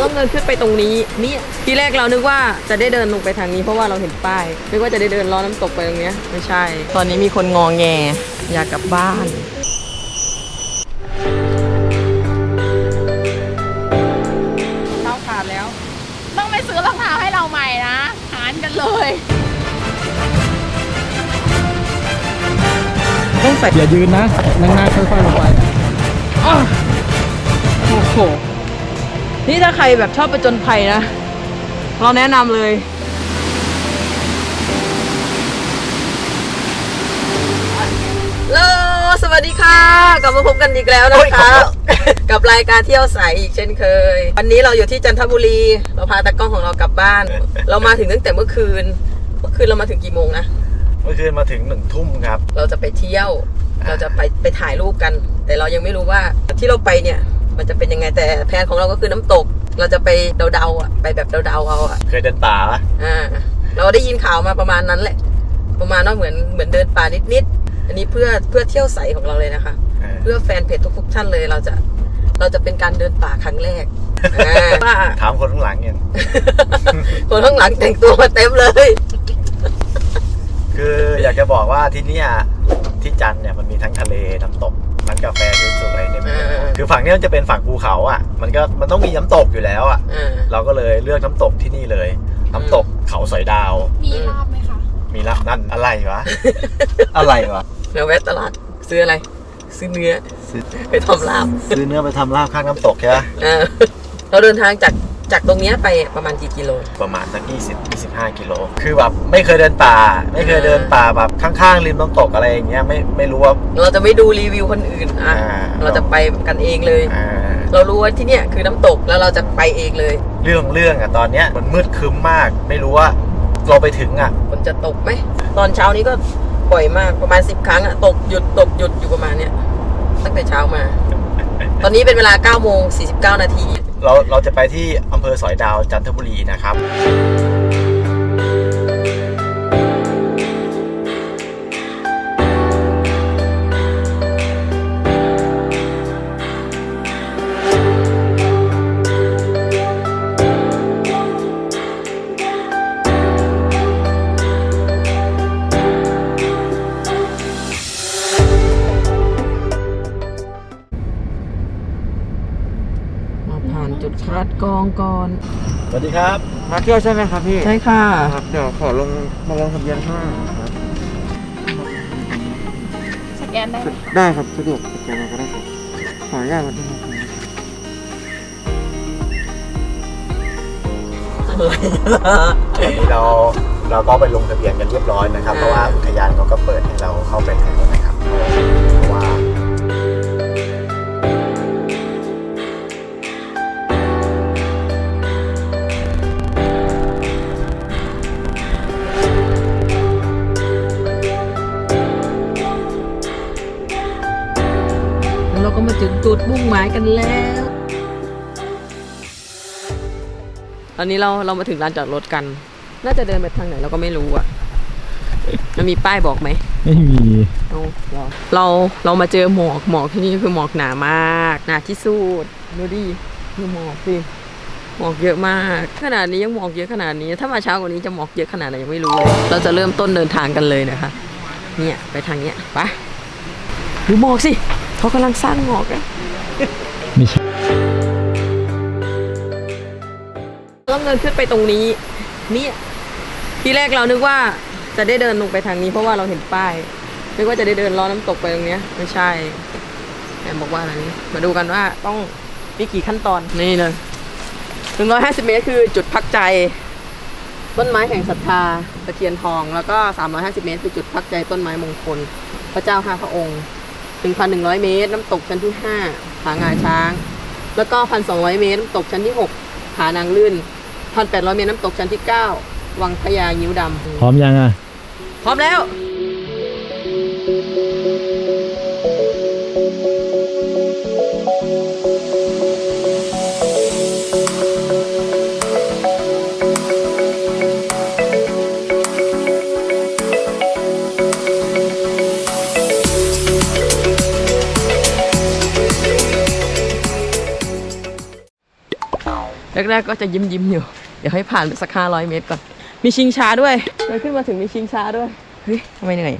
ต้องเดินขึ้นไปตรงนี้นี่ทีแรกเรานึกว่าจะได้เดินลงไปทางนี้เพราะว่าเราเห็นป้ายนึกว่าจะได้เดินล้อน้ำตกไปตรงเนี้ยไม่ใช่ ตอนนี้มีคนงอแงอยากกลับบ้านเราขาดแล้ว ต้องไปซื้อรองเท้าให้เราใหม่นะหารกันเลยต้องใส่อย่ายืนนะนั่งหน้าค่อยๆลงไปอ้าวโอ้โห นี่ถ้าใครแบบชอบไปจนภัยนะ เราแนะนำเลยโลสวัสดีค่ะ กลับมาพบกันอีกแล้วนะคะ กับรายการเที่ยวสายอีกเช่นเคย วันนี้เราอยู่ที่จันทบุรี เราพาตากล้องของเรากลับบ้าน เรามาถึงตั้งแต่เมื่อคืน เมื่อคืนเรามาถึงกี่โมงนะ เมื่อคืนมาถึงหนึ่งทุ่มครับ เราจะไปเที่ยว เราจะไปไปถ่ายรูปกัน แต่เรายังไม่รู้ว่าที่เราไปเนี่ย มันจะเป็นยังไงแต่แผนของเราก็คือน้ำตก เราจะไปเดาๆอะไปแบบเดาๆเอาอะเคยเดินป่าปะอ่าเราได้ยินข่าวมาประมาณนั้นแหละ ประมาณว่าเหมือนเหมือนเดินป่านิดๆอันนี้เพื่อเพื่อเที่ยวใสของเราเลยนะคะเออเพื่อแฟนเพจทุกๆท่านเลยเราจะเราจะเป็นการเดินป่าครั้งแรกอ่าว่าถามคนข้างหลังยังคนข้างหลังแต่งตัวมาเต็มเลย คืออยากจะบอกว่าที่เนี่ยที่จันทร์เนี่ยมันมีทั้งทะเลน้ำตก ร้านกาแฟสวยๆในเมืองอ่าคือฝั่งเนี้ยมันจะเป็นฝั่งภูเขาอะ มันก็มันต้องมีน้ำตกอยู่แล้วอะอ่าเราก็เลยเลือกน้ำตกที่นี่เลย น้ำตกเขาสอยดาว มีลาบไหมคะ มีละนั่นอะไรวะ อะไรวะ เราแวะตลาดซื้ออะไร ซื้อเนื้อ ซื้อ ไปทำลาบซื้อเนื้อไปทำลาบข้างน้ำตกใช่ไหมเออเราเดินทางจาก จากตรงเนี้ยไปประมาณกี่กิโล ประมาณสัก20 25 กิโล คือแบบไม่เคยเดินป่า ไม่เคยเดินป่าแบบข้างๆริมน้ำตกอะไรอย่างเงี้ยไม่ไม่รู้ว่า เราจะไม่ดูรีวิวคนอื่นอะอ่า เราจะไปกันเองเลย อ่า เรารู้ว่าที่เนี่ยคือน้ำตกแล้วเราจะไปเองเลยเรื่องของเรื่องอะตอนเนี้ยมันมืดครึ้มมาก ไม่รู้ว่าเราไปถึงอะฝนจะตกไหมตอนเช้านี้ก็บ่อยมากประมาณสิบครั้งอะตกหยุดตกหยุดอยู่ประมาณเนี้ยตั้งแต่เช้ามา ตอนนี้เป็นเวลา9โมง49 นาที เราเราจะไปที่อำเภอสอยดาวจันทบุรีนะครับ ผ่านจุดคัดกรองก่อน สวัสดีครับ มาเที่ยวใช่ไหมครับพี่ ใช่ค่ะ ครับ เดี๋ยวขอลงมาลงทะเบียนข้างหน้าครับสแกนได้ไหมได้ครับสะดวกสแกนอะไรก็ได้ครับขออนุญาตวันที่ครับตอนนี้เราเราก็ไปลงทะเบียนกันเรียบร้อยนะครับ เพราะว่าอุทยานเขาก็เปิดให้เราเข้าไปแล้วนะครับ งจุดมุ่งหมายกันแล้ว ตอนนี้เราเรามาถึงลานจอดรถกัน น่าจะเดินไปทางไหนเราก็ไม่รู้อะ มันมีป้ายบอกไหม ไม่มีเอาเหรอเราเรามาเจอหมอกหมอกที่นี่คือหมอกหนามากหนาที่สุดดูดิดูหมอกสิหมอกเยอะมาก ขนาดนี้ยังหมอกเยอะขนาดนี้ ถ้ามาเช้ากว่านี้จะหมอกเยอะขนาดไหนยังไม่รู้เลยเราจะเริ่มต้นเดินทางกันเลยนะคะ เนี่ยไปทางเนี้ยไปดูหมอกสิเขากำลังสร้างหมอกอะ ไม่ใช่ต้องเดินขึ้นไปตรงนี้เนี่ยทีแรกเรานึกว่าจะได้เดินลงไปทางนี้เพราะว่าเราเห็นป้ายนึกว่าจะได้เดินล้อน้ำตกไปตรงเนี้ย ไม่ใช่แอมบอกว่าอะไรนี่มาดูกันว่าต้องมีกี่ขั้นตอนนี่เลยหนึ่งร้อยห้าสิบเมตรคือจุดพักใจ ต้นไม้แห่งศรัทธาตะเคียนทอง แล้วก็สามร้อยห้าสิบเมตรคือจุดพักใจต้นไม้มงคล พระเจ้าห้าพระองค์หนึ่งพันหนึ่งร้อยเมตร น้ำตกชั้นที่ห้า ผางาช้าง แล้วก็พันสองร้อยเมตรน้ำตกชั้นที่หกผานางลื่นพันแปดร้อยเมตรน้ำตกชั้นที่เก้าวังพญายิ้วดำพร้อมยังอะ พร้อมแล้ว แแรกๆก็จะยิ้มยิ้มๆอยู่ เดี๋ยวให้ผ่านไปสักห้าร้อยเมตรก่อน มีชิงช้าด้วยเดินขึ้นมาถึงมีชิงช้าด้วย เฮ้ยทำไมเหนื่อย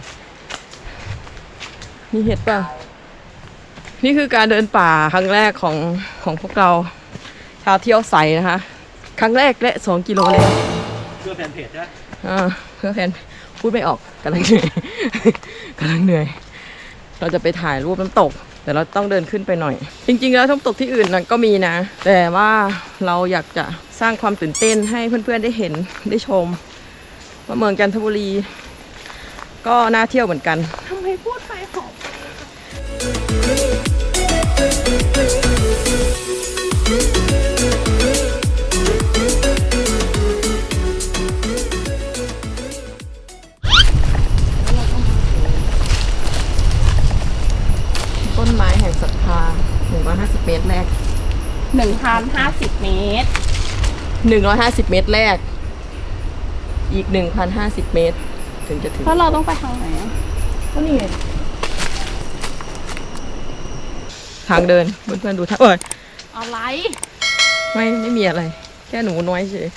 มีเห็ดเปล่านี่คือการเดินป่าครั้งแรกของของพวกเรา ชาวเที่ยวใสนะคะ ครั้งแรกและสองกิโลเลยเพื่อแฟนเพจใช่ไหมอ่าเพื่อแฟนพูดไม่ออกกำลังเหนื่อยกำลังเหนื่อย เราจะไปถ่ายรูปน้ำตก แต่เราต้องเดินขึ้นไปหน่อย จริง ๆ แล้วน้ำตกที่อื่นนั่นก็มีนะ แต่ว่าเราอยากจะสร้างความตื่นเต้นให้เพื่อนๆได้เห็นได้ชม ว่าเมืองจันทบุรี ก็น่าเที่ยวเหมือนกันทำไมพูดไปหอมต้ 150เมตรแรกหนึ่งพันห้าสิบเมตร150เมตรแรก อีก1,050เมตร ถึงจะถึง เพราะเราต้องไปทางไหนอะก็นี่ไงทางเดินเพื่อนๆดูทางเอ้ยอะไร ไม่ไม่มีอะไร แค่หนูน้อยเฉย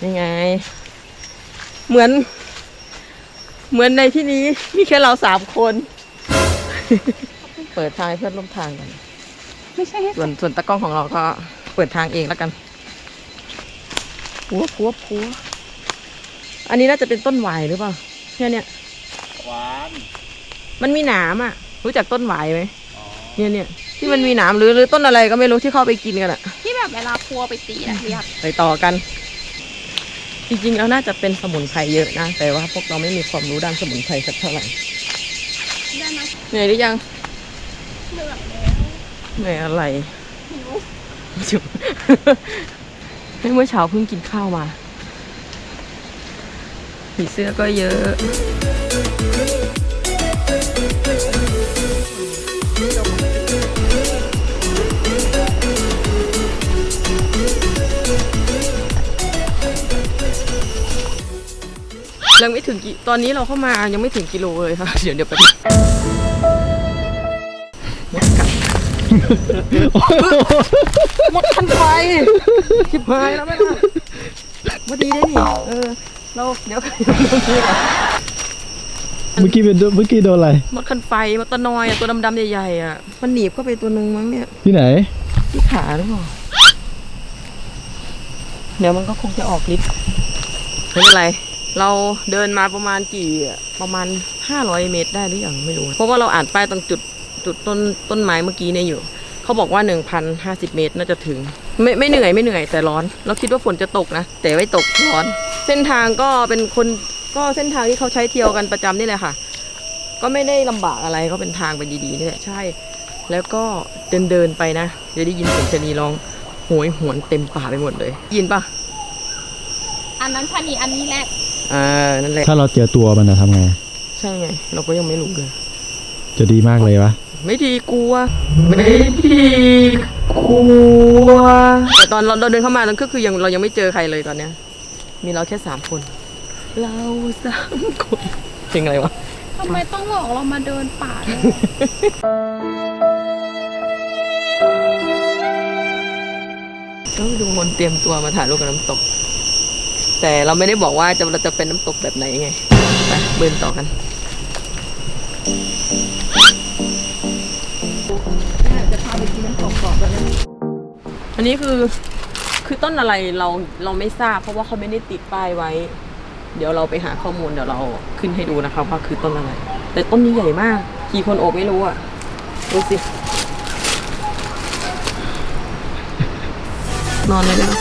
นี่ไง เหมือน เหมือนในที่นี้มีแค่เราสามคน เปิดทางให้เพื่อนร่วมทางกัน ไม่ใช่ให้ส่วนส่วนตะกล้องของเราก็เปิดทางเองแล้วกันพัวพัวพัวอันนี้น่าจะเป็นต้นหวายหรือเปล่าแค่เนี้ยหวานมันมีหนามอะ รู้จักต้นหวายไหมเนี่ยเนี่ยที่มันมีหนามหรือหรือต้นอะไรก็ไม่รู้ที่เข้าไปกินกันอะ ที่แบบเวลาพัวไปตีนะพี่ยับไปต่อกัน จริงๆแล้วน่าจะเป็นสมุนไพรเยอะนะ แต่ว่าพวกเราไม่มีความรู้ด้านสมุนไพรสักเท่าไหร่ได้ไหมเหนื่อยหรือยัง เหนื่อยแล้วเหนื่อยอะไรหิวจุ๊บให้เมื่อเช้าเพิ่งกินข้าวมาผีเสื้อก็เยอะยังไม่ถึงกิตอนนี้เราเข้ามายังไม่ถึงกิโลเลยค่ะ เดี๋ยวเดี๋ยวแป๊ หมดคันไฟชิบหายแล้วแม่ล่ะมาดีได้นี่เออเราเดี๋ยวเมื่อกี้เป็นเมื่อกี้โดนอะไรหมดคันไฟหมดตะนอยอะตัวดำๆใหญ่ๆอะมันหนีบเข้าไปตัวหนึ่งมั้งเนี่ยที่ไหน ที่ขาหรือเปล่าเดี๋ยวมันก็คงจะออกฤทธิ์ไม่เป็นไร เราเดินมาประมาณกี่ประมาณ 500 เมตรได้หรือยังไม่รู้ เพราะว่าเราอ่านป้ายตรงจุด จุดต้นต้นไม้เมื่อกี้เนี่ยอยู่ เขาบอกว่า 1,050 เมตรน่าจะถึง ไม่ไม่เหนื่อยไม่เหนื่อยแต่ร้อน เราคิดว่าฝนจะตกนะ แต่ไม่ตกร้อน เส้นทางก็เป็นคนก็เส้นทางที่เขาใช้เที่ยวกันประจำนี่แหละค่ะ ก็ไม่ได้ลำบากอะไรก็เป็นทางไปดีๆนี่แหละใช่ แล้วก็เดินเดินๆไปนะจะได้ยินเสียงชะนีร้องโหยหวนเต็มป่าไปหมดเลย ยินปะอันนั้นชะนีอันนี้แหละอ่านั่นแหละถ้าเราเจอตัวมันจะทำไง ใช่ไง เราก็ยังไม่รู้เลย จะดีมากเลยวะ ไม่ดีกลัว ไม่ดีกลัว แต่ตอนเราเราเดินเข้ามานั้นก็คือยังเรายังไม่เจอใครเลยตอนเนี้ย มีเราแค่สามคน เราสามคนเพลงอะไรวะทำไมต้องหลอกเรามาเดินป่าด้วยต้องดูคนเตรียมตัวมาถ่ายรูปกับน้ำตก แต่เราไม่ได้บอกว่าจะเราจะเป็นน้ำตกแบบไหนไง ไปเบินต่อกัน อันนี้คือคือต้นอะไรเราเราไม่ทราบ เพราะว่าเขาไม่ได้ติดป้ายไว้ เดี๋ยวเราไปหาข้อมูลเดี๋ยวเราขึ้นให้ดูนะครับว่าคือต้นอะไร แต่ต้นนี้ใหญ่มาก กี่คนโอบไม่รู้อะดูสินอนเลยได้ไหม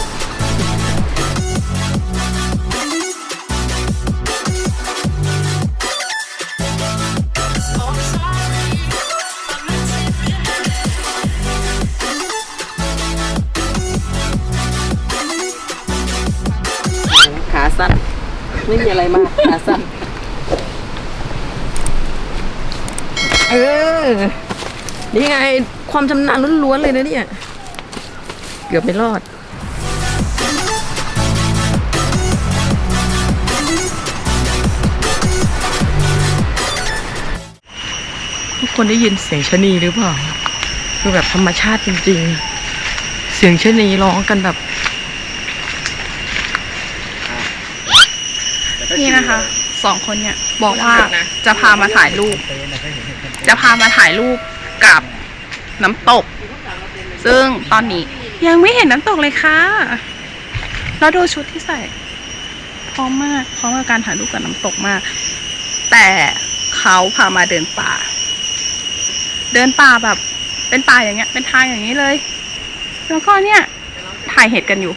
ไม่มีอะไรมากขาสั้นเออ นี่ไงความชำนาญล้วนๆเลยนะเนี่ย เกือบไม่รอดทุกคนได้ยินเสียงชนีหรือเปล่า คือแบบธรรมชาติจริง ๆ เสียงชนีร้องกันแบบ นี่นะคะสองคนเนี่ยบอกว่าจะพามาถ่ายรูป จะพามาถ่ายรูปกับน้ำตก ซึ่งตอนนี้ยังไม่เห็นน้ำตกเลยค่ะ แล้วดูชุดที่ใส่พร้อมมากพร้อมกับการถ่ายรูปกับน้ำตกมาก แต่เขาพามาเดินป่า เดินป่าแบบ เป็นป่าอย่างเงี้ย เป็นทางอย่างนี้เลย แล้วก็เนี่ยถ่ายเห็ดกันอยู่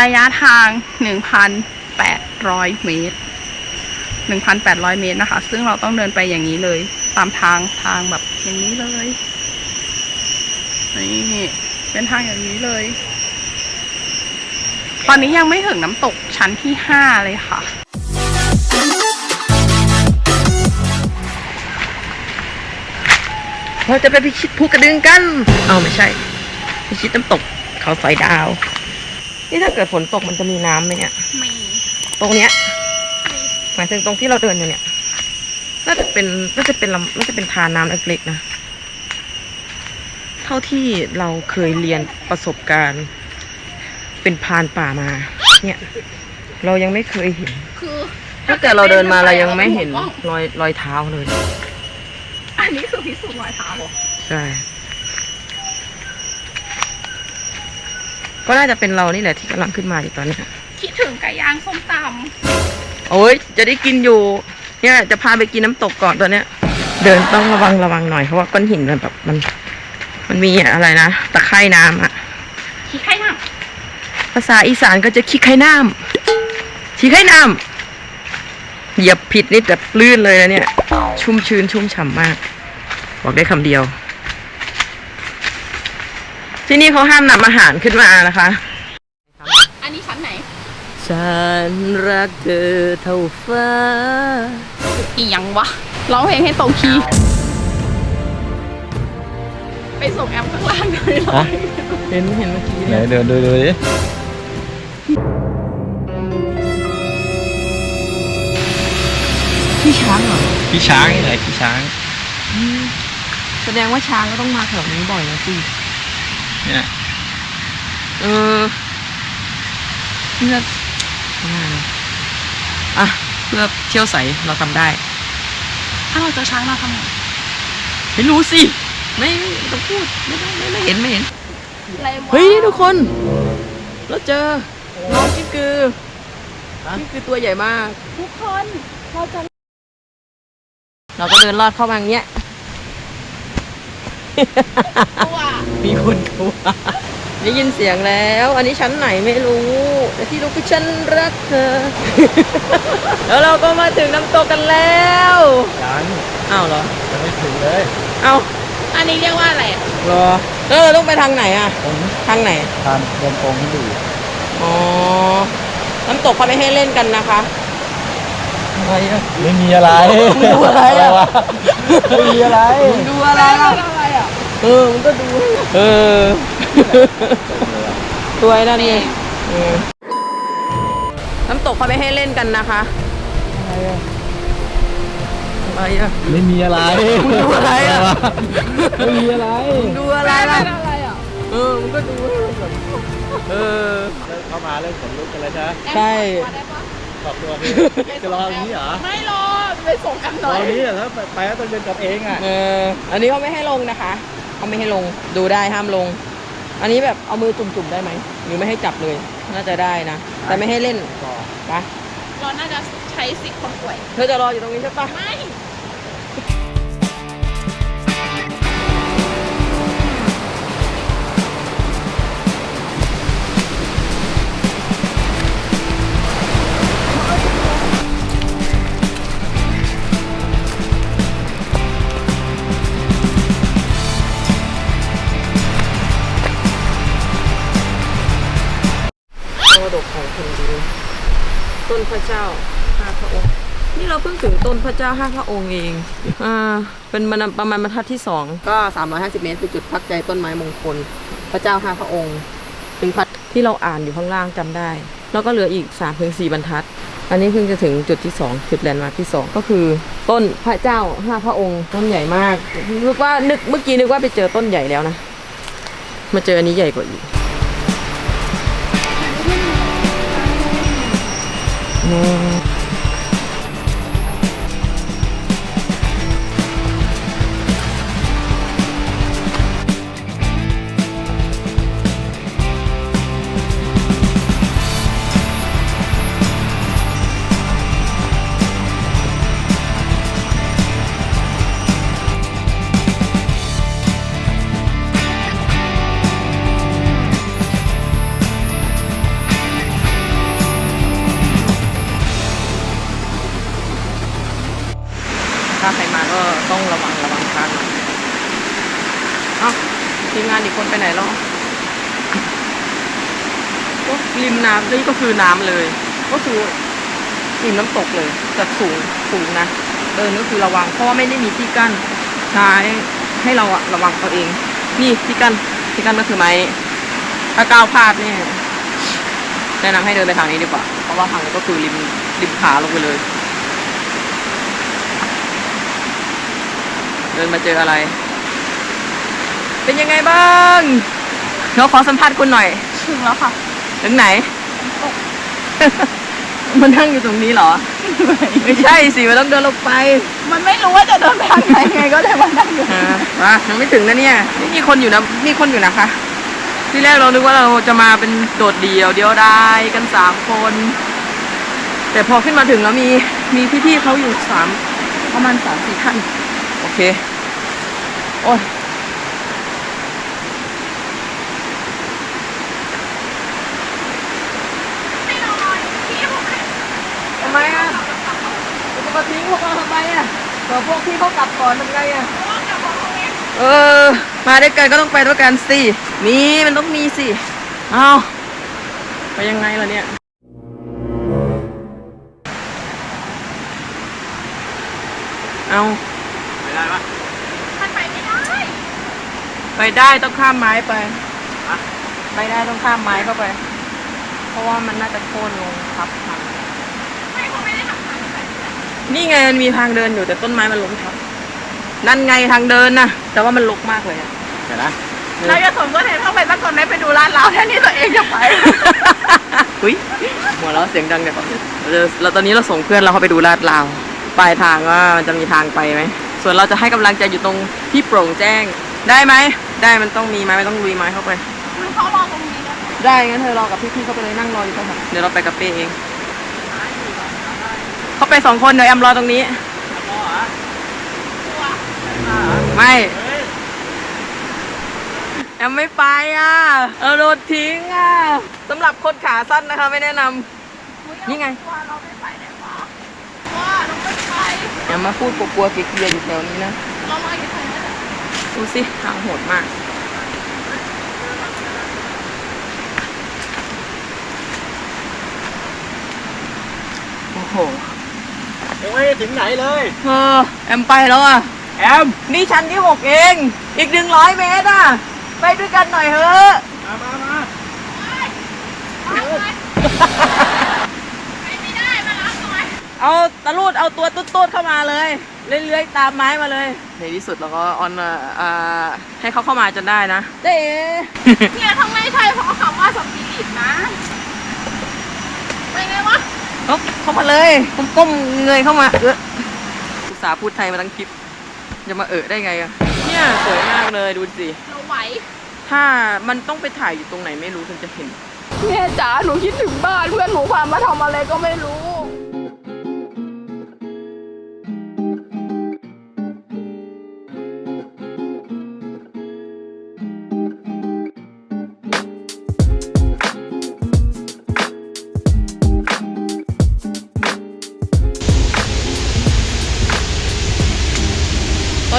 ระยะทาง 1,800 เมตร 1,800 เมตรนะคะ ซึ่งเราต้องเดินไปอย่างนี้เลย ตามทางทางแบบอย่างนี้เลยนี่เป็นทางอย่างนี้เลย ตอนนี้ยังไม่ถึงน้ำตกชั้นที่ 5 เลยค่ะเราจะไปพิชิตภูกระดึงกัน เอาไม่ใช่ พิชิตน้ำตกเขาสอยดาว นี่ถ้าเกิดฝนตกมันจะมีน้ำไหมเนี่ย มี ตรงเนี้ยหมายถึงตรงที่เราเดินอยู่เนี่ยน่าจะเป็นน่าจะเป็นลำน่าจะเป็นทานน้ำเล็กๆนะ เท่าที่เราเคยเรียนประสบการณ์ เป็นพรานป่ามา เนี่ย เรายังไม่เคยเห็นคือถ้าเกิดเราเดินมาเรายังไม่เห็นรอยรอยเท้าเลย อันนี้คือพิสูจน์รอยเท้าเหรอใช่ก็น่าจะเป็นเรานี่แหละที่กำลังขึ้นมาอยู่ตอนเนี้ย คิดถึงไก่ย่างส้มตโอ้ยจะได้กินอยู่ เนี่ยจะพาไปกินน้ำตกก่อนตอนเนี้ย เดินต้องระวังระวังหน่อยเพราะว่าก้อนหินมันแบบมัน มันมีอะไรนะตะไคร่น้ำอะำคิดไข่น้ภาษาอีสานก็จะขี้ไข่น้ำขี้ไข่น้ำเหยียบผิดนิดแบบลื่นเลยนะเนี่ย ชุ่มชื้นชุ่มฉ่ำมาก บอกได้คำเดียว ที่นี่เขาห้ามนำอาหารขึ้นมานะคะำอันนี้ชั้นไหน ฉันรักเธอเท่าฟ้า อีหยังวะร้องเพลงให้ตรงคีย์ไปส่งแอมข้างล่างเลยเหรอฮะ เห็นเห็นเมื่อกี้ไหนเนี่ยเดินดูดูดิพี่ช้างเหรอ พี่ช้างนี่ไหนพี่ช้าง แสดงว่าช้างก็ต้องมาแถวนี้บ่อยนะสิเนี่ย เออเพื่ออ่า อะเพื่อเที่ยวใสเราทำได้ ถ้าเราเจอช้างเราทำไงไม่รู้สิ ไม่ไม่ไม่ต้องพูดไม่ได้ไม่ไม่เห็นไม่เห็นอะไรวะเฮ้ยทุกคนเราเจอน้องกิ๊กกือกิ๊กกือตัวใหญ่มาก ทุกคนเราจะเราก็เดินลอดเข้ามาอย่างเงี้ยตัวมีคนกลัว ได้ยินเสียงแล้ว อันนี้ชั้นไหนไม่รู้ แต่ที่รู้คือฉันรักเธอ แล้วเราก็มาถึงน้ำตกกันแล้วยังอ้าวเหรอยังไม่ถึงเลยอ้าวอันนี้เรียกว่าอะไรเหรอแล้วเราต้องไปทางไหนอะ ผมทางไหน ทานเดินตรงที่ดูอ๋อ น้ำตกเขาไม่ให้เล่นกันนะคะ อะไรอะไม่มีอะไรดูอะไรอะ วไม่มีอะไร มึงดูอะไรล่ะอะไรอะเออ มันก็ดู เออ ตัวไอ้นั่นไงเออน้ำตกเขาไม่ให้เล่นกันนะคะ อะไรอะไม่มีอะไรมึงดูอะไรอะไม่มีอะไรมึงดูอะไรล่ะอะไรอะเออมันก็ดูแบบเออเข้ามาเริ่มขนลุกกันแล้วใช่ไหมใช่ขอบตัวพี่จะรออย่างนี้เหรอ ไม่รอ ไปส่งแอมหรน่ออยอย่างนี้เหรอถ้าไปไปก็ต้องเดินกลับเองอะเอออันนี้เขาไม่ให้ลงนะคะเขาไม่ให้ลง ดูได้ห้ามลง อันนี้แบบเอามือจุ่มๆได้ไหม หรือไม่ให้จับเลย น่าจะได้นะ แต่ไม่ให้เล่นไปเราน่าจะใช้สิทธิ์คนป่วย เธอจะรออยู่ตรงนี้ใช่ปะไม่ม พระเจ้าห้าพระองค์ นี่เราเพิ่งถึงต้นพระเจ้าห้าพระองค์เอง อ่า เป็นบรรประมาณบรรทัดที่สอง ก็ 350 เมตรคือจุดพักใจต้นไม้มงคล พระเจ้าห้าพระองค์ถึงพัดที่เราอ่านอยู่ข้างล่างจำได้ แล้วก็เหลืออีก3ถึง4บรรทัด อันนี้เพิ่งจะถึงจุดที่ 2 จุดแลนด์มาร์คที่ 2 ก็คือ ต้นพระเจ้าห้าพระองค์ต้นใหญ่มากนึกว่านึกเมื่อกี้นึกว่าไปเจอต้นใหญ่แล้วนะ มาเจออันนี้ใหญ่กว่าอีก Mm. ถ้าใครมาก็ต้องระวังระวังทางหน่อยเอ้าทีมงานอีกคนไปไหนแล้วก็ริมน้ำนี่ก็คือน้ำเลย ก็คือริมน้ำตกเลยจากสูงสูงนะเดินก็คือระวังเพราะว่าไม่ได้มีที่กั้นใช้ให้เราอะระวังเอาเอง นี่ที่กั้นที่กั้นก็คือไม้ถ้าก้าวพลาดเนี่ยแนะนำให้เดินไปทางนี้ดีกว่า เพราะว่าทางนี้ก็คือริมริมขาลงไปเลย เดินมาเจออะไร เป็นยังไงบ้างเราขอสัมภาษณ์คุณหน่อย ถึงแล้วค่ะถึงไหน มันนั่งอยู่ตรงนี้เหรอ ไม่ใช่สิมันต้องเดินลงไปมันไม่รู้ว่าจะเดินไปทางไหนไงก็เลยมานั่งอยู่อ่ามายังไม่ถึงนะเนี่ยนี่มีคนอยู่นะมีคนอยู่นะคะ ที่แรกเรานึกว่าเราจะมาเป็นโดดเดี่ยวเดียวดายกันสามคน แต่พอขึ้นมาถึงแล้วมีมีพี่ๆเขาอยู่สามประมาณสามสี่ท่านโอ เค โอ้ยทำไมอะจะมาทิ้งพวกเราทำไมอะเดี๋ยวพวกพี่เขากลับก่อนทำไงอะ เออ มาด้วยกันก็ต้องไปด้วยกันสิ มีมันต้องมีสิ เอาไปยังไงล่ะเนี่ย เอา ไม่ได้ปะ มันไปไม่ได้ ไปได้ต้องข้ามไม้ไปฮะไปได้ต้องข้ามไม้เข้าไป เพราะว่ามันน่าจะโค่นลงทับทางไม่เขาไม่ได้ทำทางไปนี่ไงมันมีทางเดินอยู่แต่ต้นไม้มันล้มทับ นั่นไงทางเดินนะแต่ว่ามันรกมากเลยอะเดี๋ยวนะเราจะสมก็เห็นเข้าไปตั้งคนไม่ไปดูร้านเราแทนที่ตัวเองจะไปอุ้ยหัวเราะเสียงดังเดี๋ยวก่อนเราเราตอนนี้เราส่งเพื่อนเราเข้าไปดูลาดราวปลายทางว่ามันจะมีทางไปไหม ส่วนเราจะให้กำลังใจอยู่ตรงที่โปร่งแจ้ง ได้ไหม ได้มันต้องมีไม้ไม่ต้องลุยไม้เข้าไปมันเขารอตรงนี้นะได้งั้นเธอรอกับพี่ๆเข้าไปเลยนั่งรออยู่ตรงนั้นเดี๋ยวเราไปกับเป้เอง เขาไปสองคนเดี๋ยวแอมรอตรงนี้ ไม่แอมไม่ไปอะเออโดนทิ้งอะสำหรับคนขาสั้นนะคะ ไม่แนะนำนี่ไงว่าเราไม่ไปได้ปะว่าเราไม่ไปอย่ามาพูดกลัวๆเกลียๆอยู่แถวนี้นะ เรามาอยู่ตรงนี้แหละ ดูสิทางโหดมาก โอ้โหยังไม่ได้ถึงไหนเลย เออแอมไปแล้วอะ แอม นี่ชั้นที่หกเอง อีกหนึ่งร้อยเมตรอะ ไปด้วยกันหน่อยเถอะ มามามา ไปไม่ได้มารับหน่อย เอาตะลูดเอาตัวตุ๊ดๆเข้ามาเลยเลื้อยๆตามไม้มาเลยในที่สุดเราก็ออนอ่าอ่าให้เขาเข้ามาจนได้นะ เด้เนี่ยถ้าไม่ใช่เพราะคำว่าสปิริตนะ ไปไงวะ เขาเข้ามาเลยก้มๆเงยเข้ามาเอออุตส่าห์พูดไทยมาทั้งคลิปจะมาเออได้ไงอะเนี่ยสวยมากเลยดูสิ เราไหว ถ้ามันต้องไปถ่ายอยู่ตรงไหนไม่รู้ถึงจะเห็นแม่จ๋าหนูคิดถึงบ้านเพื่อนหนูพามาทำอะไรก็ไม่รู้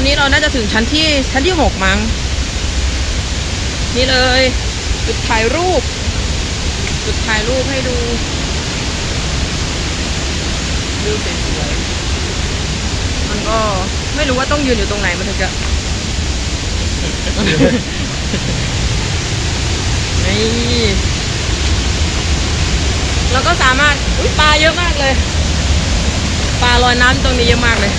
นี้เราน่าจะถึงชั้นที่ชั้นที่หกมั้ง นี่เลยจุดถ่ายรูป จุดถ่ายรูปให้ดูวิวสวยๆมันก็ไม่รู้ว่าต้องยืนอยู่ตรงไหนมันถึงจะนี่แล้วก็สามารถอุ๊ยปลาเยอะมากเลย ปลาลอยน้ำตรงนี้เยอะมากเลย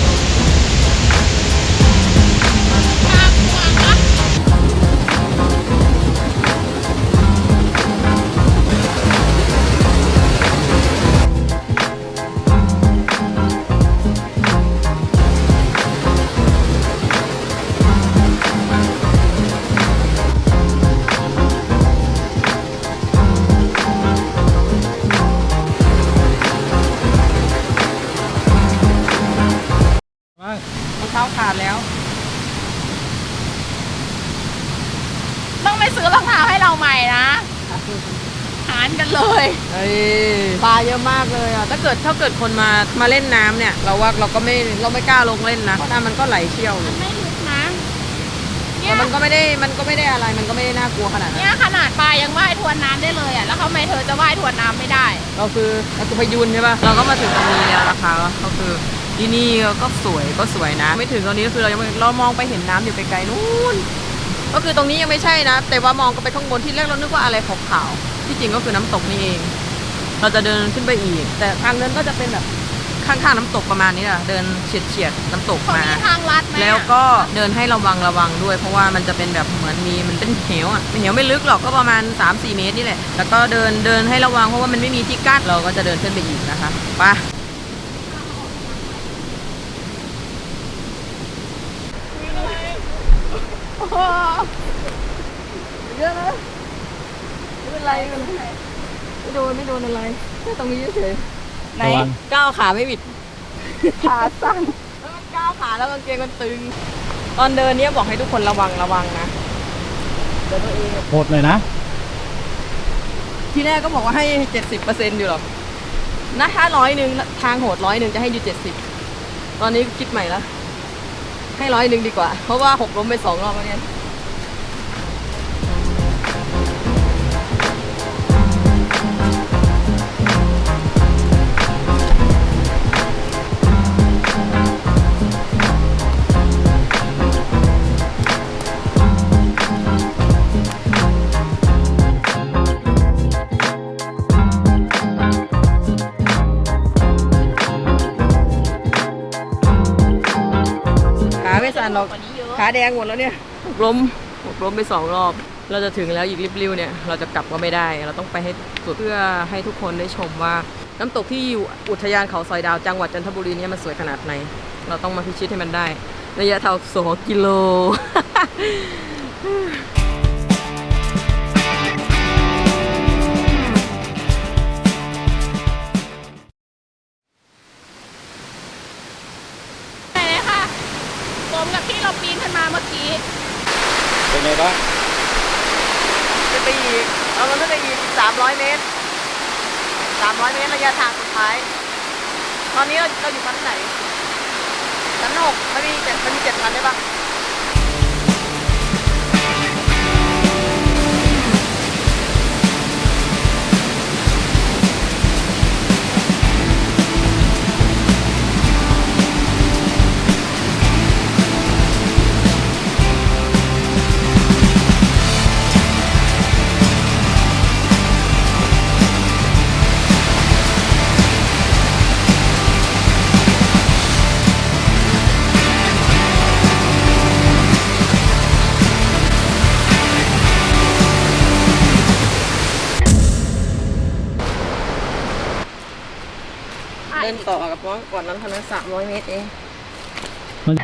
ารกันเลยเอ้ยปลาเยอะมากเลยอะ ถ้าเกิดถ้าเกิดคนมามาเล่นน้ำเนี่ย เราว่าเราก็ไม่เราไม่กล้าลงเล่นนะเพราะน้ำมันก็ไหลเชี่ยวเลยไม่ลึกนะเนี่แต่ยมันก็ไม่ได้มันก็ไม่ได้อะไรมันก็ไม่ได้น่ากลัวขนาดนั้นเนี่ยขนาดปลายังว่ายทวนน้ำได้เลยอะแล้วทำไมเธอจะว่ายทวนน้ำไม่ได้ เราคือเราคือพายุนใช่ป่ะเราก็มาถึงตรงนี้แล้วนะคะก็คือที่นี่ก็สวยก็สวยนะ ไม่ถึงตรงนี้ก็คือเรายังไม่เรามองไปเห็นน้ำอยู่ไกลๆนู้นก็คือตรงนี้ยังไม่ใช่นะ แต่ว่ามองก็ไปข้างบนที่แรกเรานึกว่าอะไรขาวๆ ที่จริงก็คือน้ำตกนี่เอง เราจะเดินขึ้นไปอีก แต่ทางเดินก็จะเป็นแบบข้างๆน้ำตกประมาณนี้แหละเดินเฉียดๆน้ำตกเขามามีทางลัดไหมอะแล้วก็เดินให้ระวังระวังด้วย เพราะว่ามันจะเป็นแบบเหมือนมีมันเป็นเหวอะเหวไม่ลึกหรอกก็ประมาณ 3-4 เมตรนี่แหละ แล้วก็เดินเดินให้ระวังเพราะว่ามันไม่มีที่กั้นเราก็จะเดินขึ้นไปอีกนะคะไปเยอะนะไม่เป็นไรไม่ เป็นไรไม่โดนไม่โดนอะไรแค่ตรงนี้เฉยไหนก้าวขาไม่บิด ขาสั้นแล้วมันก้าวขาแล้วกางเกงมันตึง ตอนเดินเนี้ยบอกให้ทุกคนระวังระวังนะเดี๋ยวตัวเองโหดเลยนะ ที่แรกก็บอกว่าให้เจ็ดสิบเปอร์เซ็นต์อยู่หรอกนะถ้าร้อยหนึ่งทางโหดร้อยหนึ่งจะให้อยู่เจ็ดสิบตอนนี้คิดใหม่แล้วให้ร้อยหนึ่งดีกว่า เพราะว่าหกล้มไปสองรอบแล้วเนี่ย ขาแดงหมดแล้วเนี่ยหกล้มหกล้มไปสองรอบ เราจะถึงแล้วอีกริบริ้วเนี่ย เราจะกลับก็ไม่ได้ เราต้องไปให้สุดเพื่อให้ทุกคนได้ชมว่า น้ำตกที่อยู่อุทยานเขาซอยดาวจังหวัดจันทบุรีเนี่ยมันสวยขนาดไหน เราต้องมาพิชิตให้มันได้ ระยะทางสองกิโล 300 เมตร 300 เมตรระยะทางสุดท้าย ตอนนี้เราเราอยู่ชั้นไหนชั้นหกม่มีเจ็ดมันมีเจ็ดชั้นได้ปะ อกับน้องก่อนนั้นเท่านั้นสามร้อยเมตรเองมัน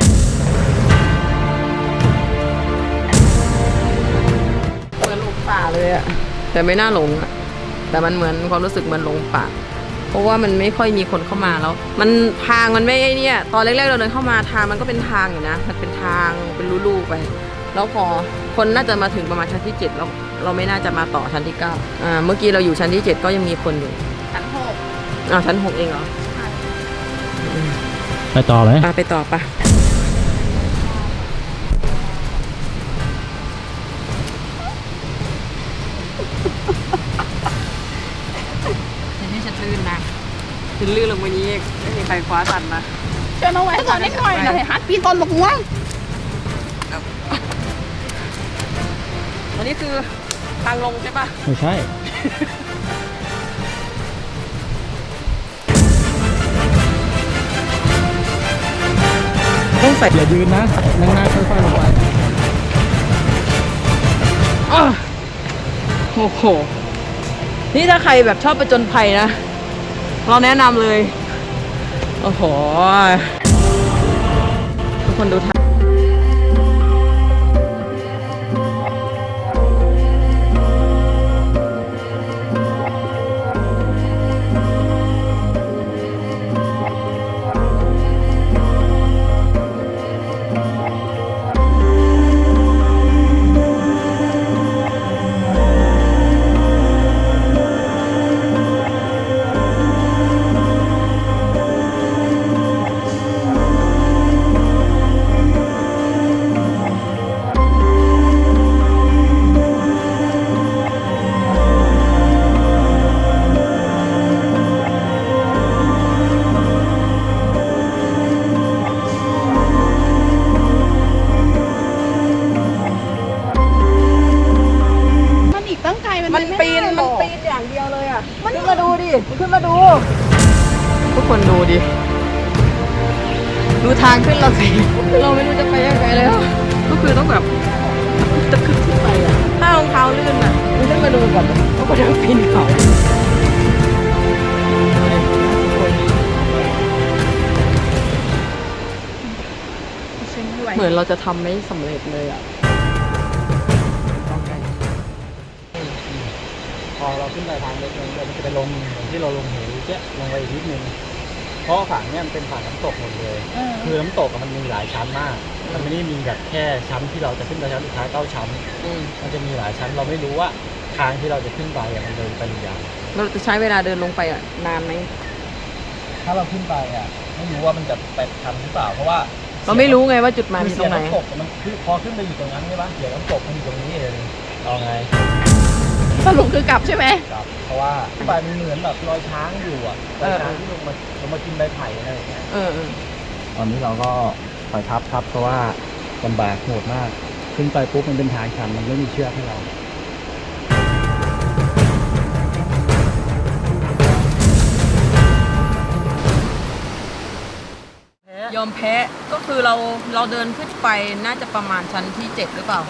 เหมือนหลงป่าเลยอะแต่ไม่น่าหลงอะแต่มันเหมือนความรู้สึกเหมันหลงป่า เพราะว่ามันไม่ค่อยมีคนเข้ามาแล้ว มันทางมันไม่ไอ้เนี่ยตอนแรกๆเราเดินเข้ามาทางมันก็เป็นทางอยู่นะ มันเป็นทางเป็นลู่ๆไป แล้วพอคนน่าจะมาถึงประมาณชั้นที่เจ็ดเราเราไม่น่าจะมาต่อชั้นที่เก้าอ่าเมื่อกี้เราอยู่ชั้นที่เจ็ดก็ยังมีคนอยู่ชั้นหกอ่าชั้นหกเองเหรอ ไปต่อไหมไปไปต่อปะฉันให้ฉันลื่นนะฉันลื่นลงไปนี้อีกไม่มีใครคว้าทันนะเชิญเอาไว้ก่อนนิดหน่อยหน่อยฮัทปีนต้นมะม่วงอันนี้คือทางลงใช่ปะไม่ใช่ องใส่อย่ายืนนะนั่งหน้าค่อยๆลงไปอ้าวโอ้โห นี่ถ้าใครแบบชอบประจนภัยนะ เราแนะนำเลย โอ้โห ทุกคนดูทาง ทำไม่สำเร็จเลยอะพอเราขึ้นไปทางเล็กนึงเราจะไปลงเหมือนที่เราลงเหวเจ๊ลงไปอีกนิดนึงเพราะฝั่งเนี้ยมันเป็นฝั่งน้ำตกหมดเลยเออคือน้ำตกอะมันมีหลายชั้นมาก มันไม่ได้มีแบบแค่ชั้นที่เราจะขึ้นไปชั้นสุดท้ายเก้าชั้นอืมมันจะมีหลายชั้นเราไม่รู้ว่าทางที่เราจะขึ้นไปอะมันเดินไปหรือยังเราจะใช้เวลาเดินลงไปอะนานไหมถ้าเราขึ้นไปอะไม่รู้ว่ามันจะไปทันหรือเปล่าเพราะว่า เราไม่รู้ไงว่าจุดหมายคืมันออยู่ตเสีรยงไหนน้ำตกมันคือพอขึ้นไปอยู่ตรงนั้นใช่ปะเสียน้ำตกมันอยู่ตรงนี้เองเอาไงสรุปคือกลับใช่ไหม ครับเพราะว่าขึ้นไปมันเหมือนแบบรอยช้างอยู่อะรอยช้างที่ลงมาลงมากินใบไผ่อะไรอย่างเงี้ย เออเออตอนนี้เราก็ถอยทับครับเพราะว่าลำบากโหดมาก ขึ้นไปปุ๊บมันเป็นทางชันมันไม่มีเชือกให้เรา อมแพ้ก็คือเราเราเดินขึ้นไปน่าจะประมาณชั้นที่เจ็ดหรือเปล่า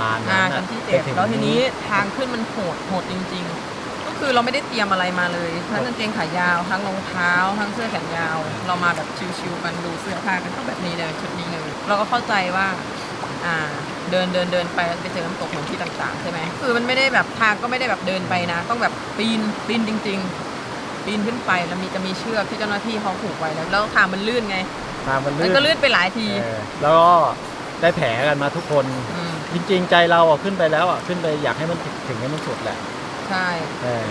มาอ่านั้นชั้นที่เจ็ดแล้วทีนี้ทางขึ้นมันโหดโหดจริง ๆ ก็คือเราไม่ได้เตรียมอะไรมาเลยทั้งกางเกงขายาวทั้งรองเท้าทั้งเสื้อแขนยาว เรามาแบบชิวๆกันดูเสื้อผ้ากันก็แบบนี้เลยชุดนี้เลยเราก็เข้าใจว่าอ่าเดินเดินเดินไปไปเจอน้ำตกเหมือนที่ต่างๆใช่ไหมคือมันไม่ได้แบบทางก็ไม่ได้แบบเดินไปนะ ต้องแบบปีนปีนจริง ๆ ปีนขึ้นไปแล้วมีจะมีเชือกที่เจ้าหน้าที่เขาผูกไว้แล้วแล้วทางมันลื่นไง ทางมันมันลื่นก็ลื่นไปหลายทีเออแล้วก็ได้แผลกันมาทุกคนอืมจริงๆใจเราอะขึ้นไปแล้วอะขึ้นไปอยากให้มันถึงถึงให้มันสุดแหละใช่ เออ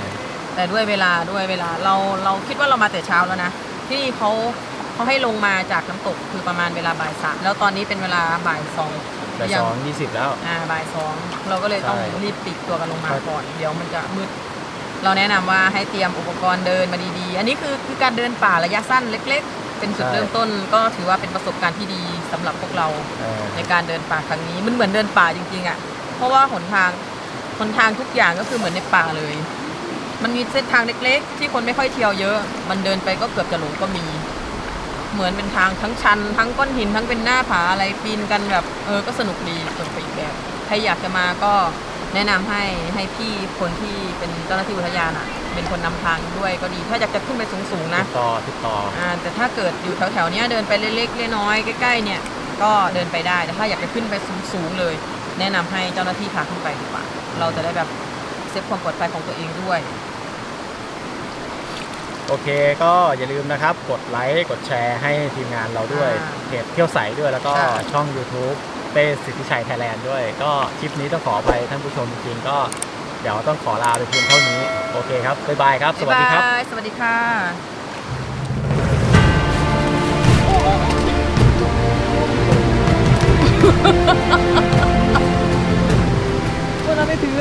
แต่ด้วยเวลาด้วยเวลาเราเราคิดว่าเรามาแต่เช้าแล้วนะ ที่เขาเขาให้ลงมาจากน้ำตกคือประมาณเวลาบ่ายสามแล้วตอนนี้เป็นเวลาบ่ายสองแต่ยัสองยี่สิบแล้ว อ่าบ่ายสองเราก็เลยต้องใช่รีบปิดตัวกันลงมาครับ ก่อน เดี๋ยวมันจะมืด เราแนะนำว่าให้เตรียมอุปกรณ์เดินมาดีๆ อันนี้คือคือการเดินป่าระยะสั้นเล็กๆ เป็นจุดเริ่มต้นก็ถือว่าเป็นประสบการณ์ที่ดีสำหรับพวกเราเออในการเดินป่าครั้งนี้ มันเหมือนเดินป่าจริงๆอะ เพราะว่าหนทางหนทางทุกอย่างก็คือเหมือนในป่าเลย มันมีเส้นทางเล็กๆ ที่คนไม่ค่อยเที่ยวเยอะ มันเดินไปก็เกือบจะหลงก็มี เหมือนเป็นทางทั้งชัน ทั้งก้อนหินทั้งเป็นหน้าผาอะไรปีนกันแบบเออก็สนุกดีสนุกไปอีกแบบใครอยากจะมาก็ แนะนำให้ให้พี่คนที่เป็นเจ้าหน้าที่อุทยานอะ เป็นคนนำทางด้วยก็ดี ถ้าอยากจะขึ้นไปสูงๆนะติดต่อติดต่ออ่าแต่ถ้าเกิดอยู่แถวๆเนี้ยเดินไปเล็กๆน้อยๆใกล้ๆเนี่ยก็เดินไปได้แต่ถ้าอยากจะขึ้นไปสูงๆเลย แนะนำให้เจ้าหน้าที่พาขึ้นไปดีกว่า เราจะได้แบบเซฟความปลอดภัยของตัวเองด้วย โอเคก็อย่าลืมนะครับ กดไลค์กดแชร์ให้ทีมงานเราด้วยอ่าเพจเที่ยวใสด้วยแล้วก็ค่ะช่อง YouTube เต้สิทธิชัยไทยแลนด์ด้วย ก็คลิปนี้ต้องขอไปท่านผู้ชมจริงก็เดี๋ยวต้องขอลาไปเพียงเท่านี้ โอเคครับ บ๊ายบายครับ สวัสดีครับ บ๊ายายสวัสดีค่ะ คนเราไม่ถือ